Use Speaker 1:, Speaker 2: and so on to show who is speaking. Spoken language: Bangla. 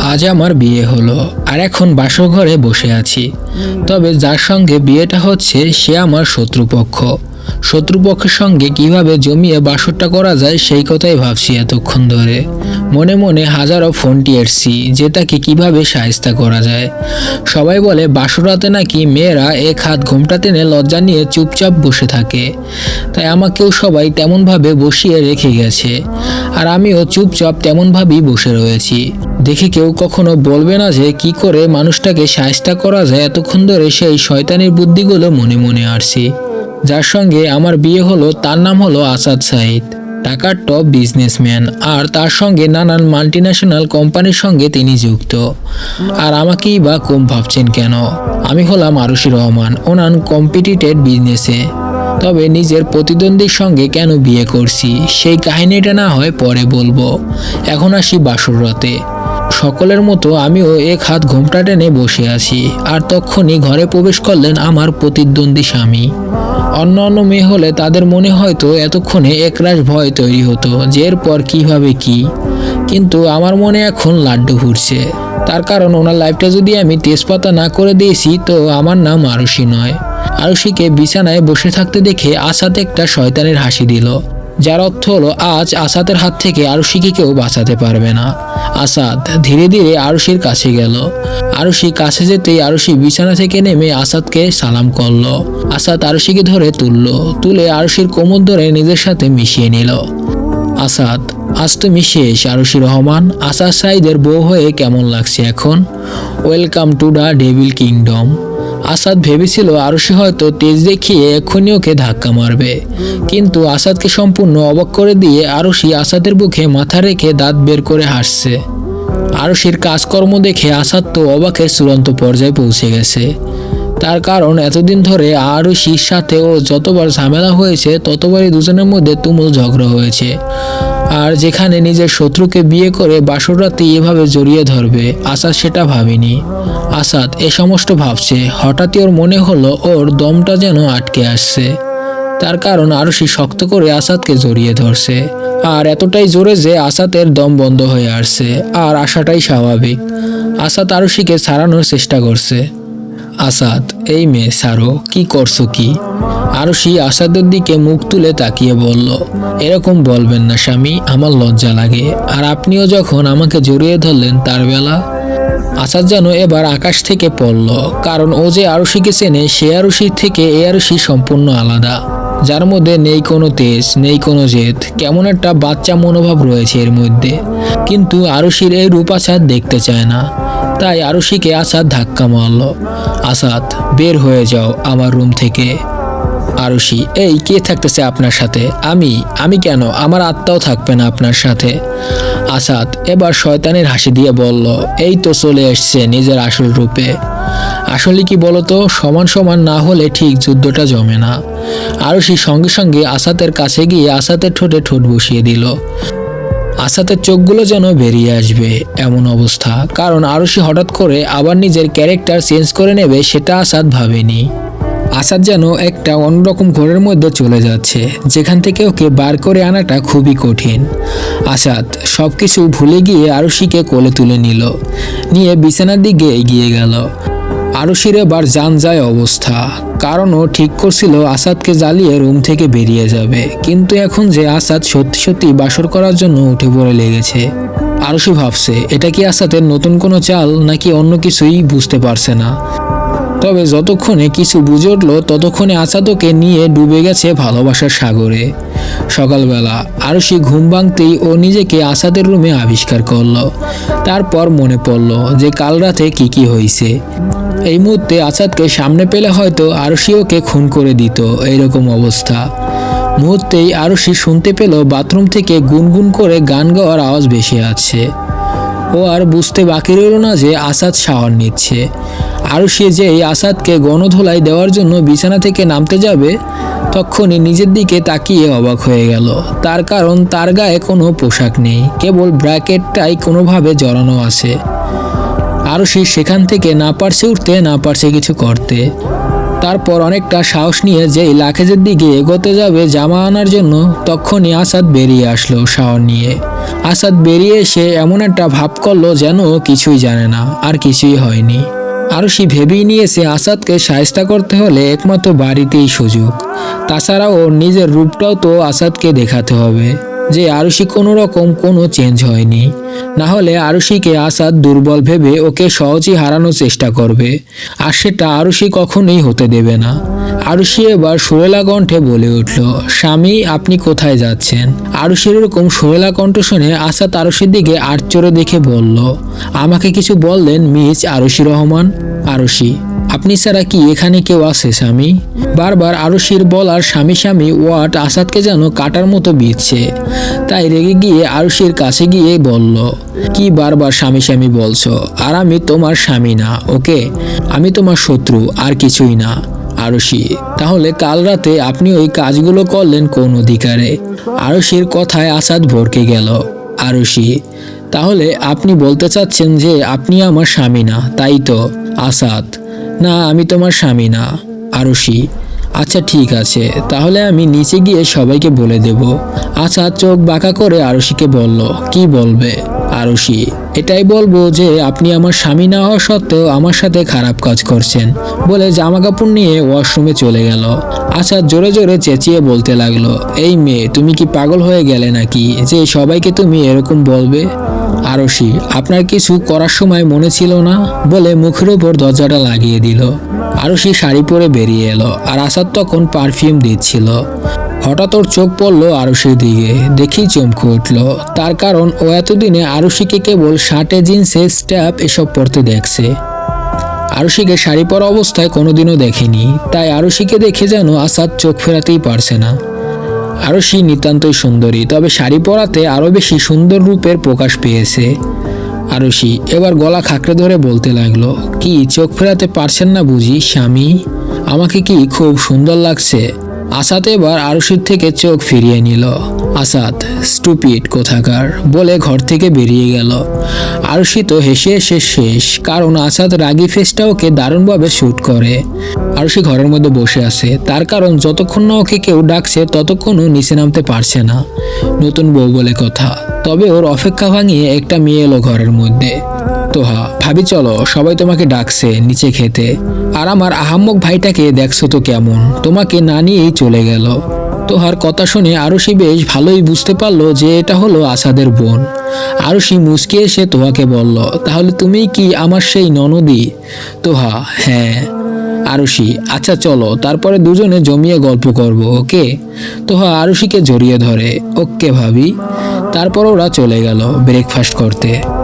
Speaker 1: আজ আমার বিয়ে হলো, আর এখন বাসঘরে বসে আছি। তবে যার সঙ্গে বিয়েটা হচ্ছে, সে আমার শত্রুপক্ষ। শত্রুপক্ষের সঙ্গে কীভাবে জমিয়ে বাসরটা করা যায় সেই কথাই ভাবছি এতক্ষণ ধরে। মনে মনে হাজারো ফোনটি এসছি যে তাকে কীভাবে সাহিস্তা করা যায়। সবাই বলে, বাসরাতে নাকি মেয়েরা এক হাত ঘোমটা টেনে লজ্জা নিয়ে চুপচাপ বসে থাকে। তাই আমাকেও সবাই তেমনভাবে বসিয়ে রেখে গেছে। আর আমিও চুপচাপ তেমনভাবেই বসে রয়েছি। দেখে কেউ কখনো বলবে না যে কি করে মানুষটাকে সাহিস্তা করা যায় এতক্ষণ ধরে সেই শয়তানির বুদ্ধিগুলো মনে মনে আসছি। যার সঙ্গে আমার বিয়ে হলো, তার নাম হলো আসাদ সাইদ টাকার টপ বিজনেসম্যান আর তার সঙ্গে নানান মাল্টিন্যাশনাল কোম্পানির সঙ্গে তিনি যুক্ত। আর আমাকেই বা কম ভাবছেন কেন? আমি হলাম আরুষি রহমান ওনান কম্পিটিটেড বিজনেসে তবে নিজের প্রতিদ্বন্দ্বীর সঙ্গে কেন বিয়ে করছি, সেই কাহিনীটা না হয় পরে বলব। এখন আসি বাসররাতে সকলের মতো আমিও এক হাত ঘোমটা টেনে বসে আছি, আর তখনই ঘরে প্রবেশ করলেন আমার প্রতিদ্বন্দ্বী স্বামী। অন্য অন্য মেয়ে হলে তাদের মনে হয়তো এতক্ষণে একরাশ ভয় তৈরি হতো যে এরপর কীভাবে কি। কিন্তু আমার মনে এখন লাড্ডু ফুটছে। তার কারণ ওনার লাইফটা যদি আমি তেজপাতা না করে দিয়েছি, তো আমার নাম আরুষি নয়। আরুষিকে বিছানায় বসে থাকতে দেখে আসাদ একটা শয়তানের হাসি দিল, যার অর্থ হলো আজ আসাদের হাত থেকে আরুষিকে কেউ বাঁচাতে পারবে না। আসাদ ধীরে ধীরে আরুষির কাছে গেল। আরুষি কাছে যেতেই আরুষি বিছানা থেকে নেমে আসাদকে সালাম করল। আসাদ আরুষিকে ধরে তুলল, তুলে আরুষির কোমর ধরে নিজের সাথে মিশিয়ে নিল। আসাদ, আজ তুমি শেষ আরুষি রহমান, আসাদ সাইদের বউ হয়ে কেমন লাগছে এখন? Welcome to the devil kingdom. Asad ভেবেছিল আরুষি হয়তো তেজ দেখিয়ে এক্ষুনি ওকে ধাক্কা মারবে। কিন্তু আসাদকে সম্পূর্ণ অবাক করে দিয়ে আরুষি আসাদের বুকে মাথা রেখে দাঁত বের করে হাসছে। আরুষির কাজকর্ম দেখে আসাদ তো অবাকের চূড়ান্ত পর্যায়ে পৌঁছে গেছে। তার কারণ, এতদিন ধরে আরুষির সাথে ও যতবার ঝামেলা হয়েছে, ততবারই দুজনের মধ্যে তুমুল ঝগড়া হয়েছে। আর যেখানে নিজের শত্রুকে বিয়ে করে বাসরাতে এভাবে জড়িয়ে ধরবে, আসাদ সেটা ভাবেনি। আসাদ এ সমস্ত ভাবছে, হঠাৎই ওর মনে হলো ওর দমটা যেন আটকে আসছে। তার কারণ আরুষি শক্ত করে আসাদকে জড়িয়ে ধরছে। আর এতটাই জোরে যে আসাদের দম বন্ধ হয়ে আসছে, আর আশাটাই স্বাভাবিক। আসাদ আরুষিকে ছাড়ানোর চেষ্টা করছে। আসাদ, এই মেয়ে সারো কি করছ কি? আরুষি আসাদের দিকে মুখ তুলে তাকিয়ে বলল, এরকম বলবেন না স্বামী, আমার লজ্জা লাগে। আর আপনিও যখন আমাকে জড়িয়ে ধরলেন তার বেলা? আসাদ যেন এবার আকাশ থেকে পড়ল, কারণ ও যে আরুষিকে চেনে, সে আরুষির থেকে এ আরুষি সম্পূর্ণ আলাদা। যার মধ্যে নেই কোনো তেজ, নেই কোনো জেদ, কেমন একটা বাচ্চা মনোভাব রয়েছে এর মধ্যে। কিন্তু আরুষির এই রূপ আসাদ দেখতে চায় না। তাই আরুষিকে আসাদ ধাক্কা মারল। আসাদ বের হয়ে যাও আমার রুম থেকে। আরুষি এই কে থাকতেছে আপনার সাথে? আমি আমি কেন? আমার আত্মাও থাকবে না আপনার সাথে। আসাদ এবার শয়তানের হাসি দিয়ে বলল, এই তো চলে এসছে নিজের আসল রূপে। আসলে কি বলতো, সমান সমান না হলে ঠিক যুদ্ধটা জমে না। আরুষি সঙ্গে সঙ্গে আসাতের কাছে গিয়ে আসাতের ঠোঁটে ঠোঁট বসিয়ে দিল। আসাতের চোখগুলো যেন বেরিয়ে আসবে এমন অবস্থা, কারণ আরুষি হঠাৎ করে আবার নিজের ক্যারেক্টার চেঞ্জ করে নেবে সেটা আসাদ ভাবেনি। আসাদ যেন একটা অন্যরকম ঘোরের মধ্যে চলে যাচ্ছে, যেখান থেকে ওকে বার করে আনাটা খুবই কঠিন। আসাদ সব কিছু ভুলে গিয়ে আরুষিকে কোলে তুলে নিল, নিয়ে বিছানার দিকে এগিয়ে গেল। আরুষির এবার যান যায় অবস্থা। কারণ ও ঠিক করছিল আসাদকে জ্বালিয়ে রুম থেকে বেরিয়ে যাবে। কিন্তু এখন যে আসাদ সত্যি সত্যি বাসর করার জন্য উঠে পড়ে লেগেছে। আরুষি ভাবছে, এটা কি আসাদের নতুন কোনো চাল নাকি অন্য কিছুই বুঝতে পারছে না। তবে যতক্ষণে কিছু বুঝে উঠল, ততক্ষণে আসাদকে নিয়ে ডুবে গেছে ভালোবাসার সাগরে। সকালবেলা। আরুষি ঘুম ভাঙতেই ও নিজেকে আসাদের রুমে আবিষ্কার করল। তারপর মনে পড়ল যে কাল রাতে কি কি হয়েছে এই মুহূর্তে আসাদকে সামনে পেলে হয়তো আরুষি ওকে খুন করে দিত এইরকম অবস্থা। মুহূর্তেই আরুষি শুনতে পেল বাথরুম থেকে গুনগুন করে গান গাওয়ার আওয়াজ ভেসে আছে ও আর বুঝতে বাকি রইল না যে আসাদ শাওয়ার নিচ্ছে। আরও সে যেই আসাদকে গণধোলাই দেওয়ার জন্য বিছানা থেকে নামতে যাবে, তখনই নিজের দিকে তাকিয়ে অবাক হয়ে গেল। তার কারণ তার গায়ে কোনো পোশাক নেই, কেবল ব্র্যাকেটটাই কোনোভাবে জড়ানো আছে। আরও সে সেখান থেকে না পারছে উঠতে, না পারছে কিছু করতে। তারপর অনেকটা সাহস নিয়ে যেই লাখেজের দিকে এগোতে যাবে জামা আনার জন্য, তখনই আসাদ বেরিয়ে আসলো শাওয়ার নিয়ে। আসাদ বেরিয়ে এসে এমন একটা ভাব করল যেন কিছুই জানে না, আর কিছুই হয়নি। আরশি ভেবেই নিয়েছে আসাদকে সায়স্তা করতে হলে একমাত্র বাড়িতেই সুযোগ। তাছাড়াও নিজের রূপটাও তো আসাদকে দেখাতে হবে। যে আরুষি কোনো রকম কোনো চেঞ্জ হয়নি। না হলে আরুষিকে আসাদ দুর্বল ভেবে ওকে সহজেই হারানোর চেষ্টা করবে। আর সেটা আরুষি কখনোই হতে দেবে না। আরুষি এবার সুরেলা কণ্ঠে বলে উঠল, স্বামী, আপনি কোথায় যাচ্ছেন? আরুষির এরকম সুরেলা কণ্ঠ শুনে আসাদ আরুষির দিকে আটচরে দেখে বলল, আমাকে কিছু বললেন মিস আরুষি রহমান? আরুষি আপনি ছাড়া কি এখানে কেউ আছে, স্বামী? বারবার আরুষির বলার স্বামী স্বামী ওয়াট আসাদকে যেন কাটার মতো বিচ্ছে তাই রেগে গিয়ে আরুষির কাছে গিয়ে বলল, কি বারবার স্বামী স্বামী বলছো? আর আমি তোমার স্বামী না, ওকে? আমি তোমার শত্রু, আর কিছুই না। আরুষি, তাহলে কাল রাতে আপনি ওই কাজগুলো করলেন কোন অধিকারে? আরুষির কথায় আসাদ ভরকে গেল, আরুষি, তাহলে আপনি বলতে চাচ্ছেন যে আপনি আমার স্বামী না, তাই তো, আসাদ? না, আমি তোমার স্বামী না আরুষি আচ্ছা ঠিক আছে। তাহলে আমি নিচে গিয়ে সবাইকে বলে দেব। আচ্ছা চোখ বাঁকা করে আরুষিকে বলল, কি বলবে? আরুষি এটাই বলব যে আপনি আমার স্বামী না হওয়া সত্ত্বেও আমার সাথে খারাপ কাজ করছেন বলে জামা কাপড় নিয়ে ওয়াশরুমে চলে গেল। আচ্ছা জোরে জোরে চেঁচিয়ে বলতে লাগল, এই মেয়ে, তুমি কি পাগল হয়ে গেলে নাকি? যে সবাইকে তুমি এরকম বলবে? আরশি, আপনার কিছু করার সময় মনে ছিল না? বলে মুখের ওপর দরজাটা লাগিয়ে দিল। আরশি শাড়ি পরে বেরিয়ে এলো আর আসাদ তখন পারফিউম দিচ্ছিল। হঠাৎ ওর চোখ পড়ল আরশির দিকে। দেখেই চমকে উঠল। তার কারণ ও এতদিনে আরশিকে কেবল শার্টে জিন্সে, স্ট্যাপ এসব পরতে দেখছে। আরশিকে শাড়ি পরা অবস্থায় কোনোদিনও দেখেনি। তাই আরশিকে দেখে যেন আসাদ চোখ ফেরাতেই পারছে না। আরশি নিতান্তই সুন্দরী, তবে শাড়ি পরাতে আরও বেশি সুন্দর রূপের প্রকাশ পেয়েছে। আরশি এবার গলা খাঁকড়ে ধরে বলতে লাগল, কি, চোখ ফেরাতে পারছেন না বুঝি, স্বামী? আমাকে কি খুব সুন্দর লাগছে? আসাদ এবার আরশির থেকে চোখ ফিরিয়ে নিল। আসাদ, স্টুপিড কোথাকার? বলে ঘর থেকে বেরিয়ে গেল। আরশি তো হেসে হেসে শেষ, কারণ আসাদ রাগি ফেসটা ওকে দারুণভাবে শ্যুট করে। আরশি ঘরের মধ্যে বসে আছে, তার কারণ যতক্ষণ না ওকে কেউ ডাকছে ততক্ষণও নিচে নামতে পারছে না। নতুন বউ বলে কথা, তবে ওর অপেক্ষা ভাঙিয়ে একটা মেয়ে এলো ঘরের মধ্যে। তোহা, ভাবি চলো, সবাই তোমাকে ডাকছে নিচে খেতে। আর আমার আহাম্মক ভাইটাকে দেখছ তো কেমন? তোমাকে না নিয়েই চলে গেল। তোহার কথা শুনে আরুষি বেশ ভালোই বুঝতে পারল যে এটা হলো আসাদের বোন। আরুষি মুসকে এসে তোহাকে বলল, তাহলে তুমি কি আমার সেই ননদি? তোহা হ্যাঁ। আরুষি আচ্ছা চলো, তারপরে দুজনে জমিয়ে গল্প করব, ওকে? তোহা আরুষিকে জড়িয়ে ধরে, ওকে ভাবি। তারপর ওরা চলে গেল ব্রেকফাস্ট করতে।